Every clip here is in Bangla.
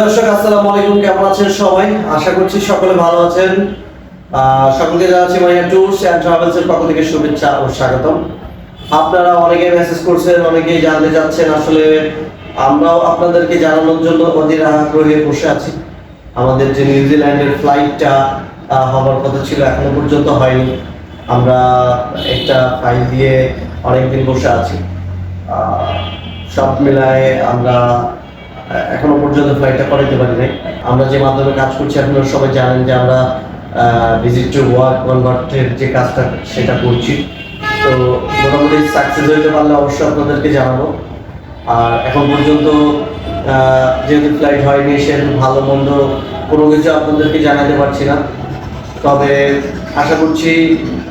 দর্শক, আসসালামু আলাইকুম। কেমন আছেন সবাই? আশা করছি সকলে ভালো আছেন। সকলকে জানাচ্ছি মাইয়া ট্যুরস অ্যান্ড ট্রাভেলস এর পক্ষ থেকে শুভেচ্ছা ও স্বাগতম। আপনারা অনেকে মেসেজ করছেন, অনেকেই জানতে চাচ্ছেন আসলে আমরাও আপনাদেরকে জানানোর জন্য অধীর আগ্রহে বসে আছি। আমাদের যে নিউজিল্যান্ডের ফ্লাইটটা হবার কথা ছিল, এখনও পর্যন্ত হয়নি। আমরা একটা ফাইল দিয়ে অনেকদিন বসে আছি। সব মিলায় আমরা এখনও পর্যন্ত ফ্লাইটটা করাইতে পারি নাই। আমরা যে মাধ্যমে কাজ করছি, আপনারা সবাই জানেন যে আমরা ভিজিট টু ওয়ার্ক কনভার্টের যে কাজটা সেটা করছি। তো মোটামুটি সাকসেস হইতে পারলে অবশ্যই আপনাদেরকে জানাব। আর এখন পর্যন্ত যেহেতু ফ্লাইট হয়নি, সেহেতু ভালো মন্দ কোনো কিছু আপনাদেরকে জানাতে পারছি না। তবে আশা করছি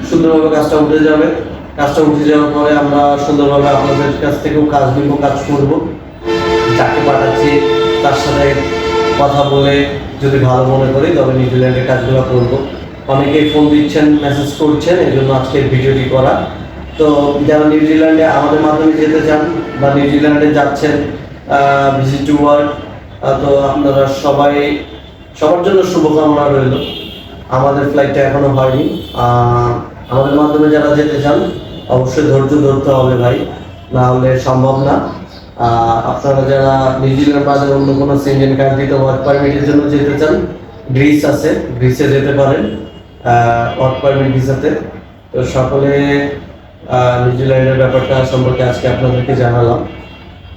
সুন্দরভাবে কাজটা উঠে যাবে। কাজটা উঠে যাওয়ার পরে আমরা সুন্দরভাবে আপনাদের কাছ থেকেও কাজ নিব, কাজ করব। যাকে পাঠাচ্ছি, তার সাথে কথা বলে যদি ভালো মনে করি, তবে নিউজিল্যান্ডের কাজগুলো করব। অনেকেই ফোন দিচ্ছেন মেসেজ করছেন, এই জন্য আজকের ভিডিওটি করা। তো যারা নিউজিল্যান্ডে আমাদের মাধ্যমে যেতে চান বা নিউজিল্যান্ডে যাচ্ছেন ভিজিট টু ওয়ার্ক তো আপনারা সবাই, সবার জন্য শুভকামনা রইল। আমাদের ফ্লাইটটা এখনও হয়নি। আমাদের মাধ্যমে যারা যেতে চান, অবশ্যই ধৈর্য ধরতে হবে ভাই। না হলে সম্ভব না। আপনারা যারা নিউজিল্যান্ড বাজার অন্য কোনো সিঙ্গেল কান্ট্রিতে ওয়ার্ক পারমিটের জন্য যেতে চান গ্রিস আছে গ্রিসে যেতে পারেন ওয়ার্ক পারমিট ভিসাতে তো। সকলে নিউজিল্যান্ডের ব্যাপারটা সম্পর্কে আজকে আপনাদেরকে জানালাম।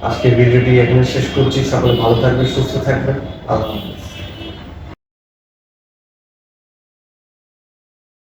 আজকে ভিডিওটি এখানে শেষ করছি। সকলে ভালো থাকবেন, সুস্থ থাকবেন। আল্লাহ